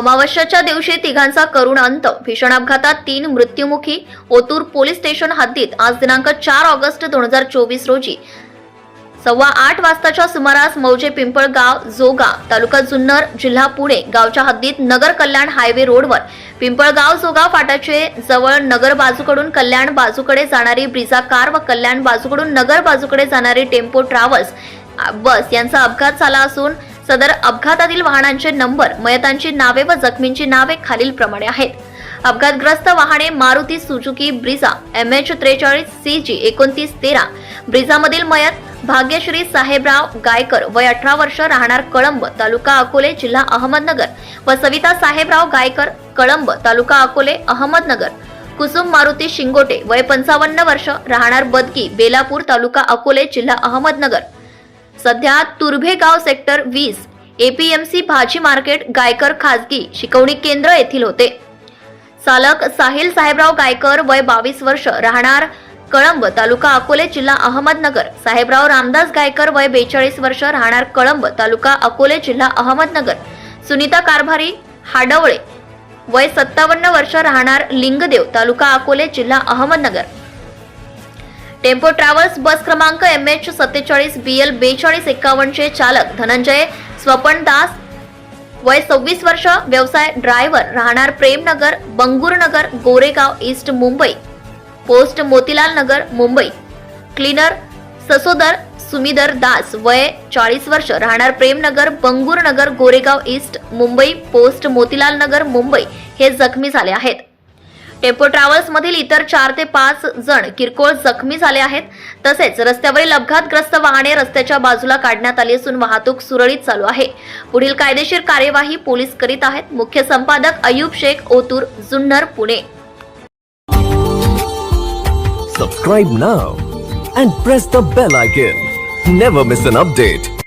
अमावस्याच्या दिवशी तिघांचा करुण अंत. भीषण अपघातात तीन मृत्युमुखी ओतूर पोलीस स्टेशन हद्दीत आज दिनांक चार ऑगस्ट दोन हजार चोवीस रोजी. सव्वा आठ वाजताच्या सुमारास मौजे पिंपळगाव जोगा तालुका जुन्नर जिल्हा पुणे गावच्या हद्दीत नगर कल्याण हायवे रोडवर. पिंपळगाव जोगा फाटाचे जवळ नगर बाजूकडून कल्याण बाजूकडे जाणारी ब्रिझा कार व कल्याण बाजूकडून नगर बाजूकडे जाणारी टेम्पो ट्रॅव्हल्स बस यांचा अपघात झाला असून सदर अपघातातील वाहनांचे नंबर मयतांची नावे व जखमींची नावे खालीलप्रमाणे आहेत. अपघातग्रस्त वाहने Maruti Suzuki Brezza M H त्रेचाळीस सी जी एकोणतीस तेरा. ब्रिझामधील मयत भाग्यश्री साहेबराव गायकर वय अठरा वर्ष राहणार कळंब तालुका अकोले जिल्हा अहमदनगर. व सविता साहेबराव गायकर कळंब तालुका अकोले अहमदनगर. कुसुम मारुती शिंगोटे वय पंचावन्न वर्ष राहणार बदकी बेलापूर तालुका अकोले जिल्हा अहमदनगर. सध्या तुर्भेगाव सेक्टर वीस एपीएमसी भाजी मार्केट गायकर खाजगी शिकवणी केंद्र येथील होते. चालक साहिल साहेबराव गायकर वय बावीस वर्ष राहणार कळंब तालुका अकोले जिल्हा अहमदनगर. साहेबराव रामदास गायकर वय बेचाळीस वर्ष राहणार कळंब तालुका अकोले जिल्हा अहमदनगर. सुनीता कारभारी हाडवळे. वय सत्तावन्न वर्ष राहणार लिंगदेव तालुका अकोले जिल्हा अहमदनगर. टेम्पो ट्रॅव्हल्स बस क्रमांक एम एच सत्तेचाळीस बी एल बेचाळीस एक्कावन्नचे चालक धनंजय स्वपन दास वय सव्वीस वर्ष व्यवसाय ड्रायव्हर राहणार Premnagar Bangurnagar Goregaon east Mumbai. Post Motilal Nagar Mumbai. Cleaner ससोदर सुमिदर दास वय चाळीस वर्ष राहणार प्रेमनगर बंगूरनगर गोरेगाव ईस्ट मुंबई. पोस्ट मोतीलाल नगर मुंबई. हे जखमी झाले आहेत. टेम्पो ट्रॅव्हल्स मधील इतर चार ते पाच जण किरकोळ जखमी झाले आहेत तसेच रस्त्यावरील अपघातग्रस्त वाहने रस्त्याच्या बाजूला काढण्यात आली असून वाहतूक सुरळीत चालू आहे पुढील कायदेशीर कार्यवाही पोलीस करीत आहेत मुख्य संपादक Ayub Shaikh Otur Junnar Pune Subscribe now and press the bell icon. Never miss an update.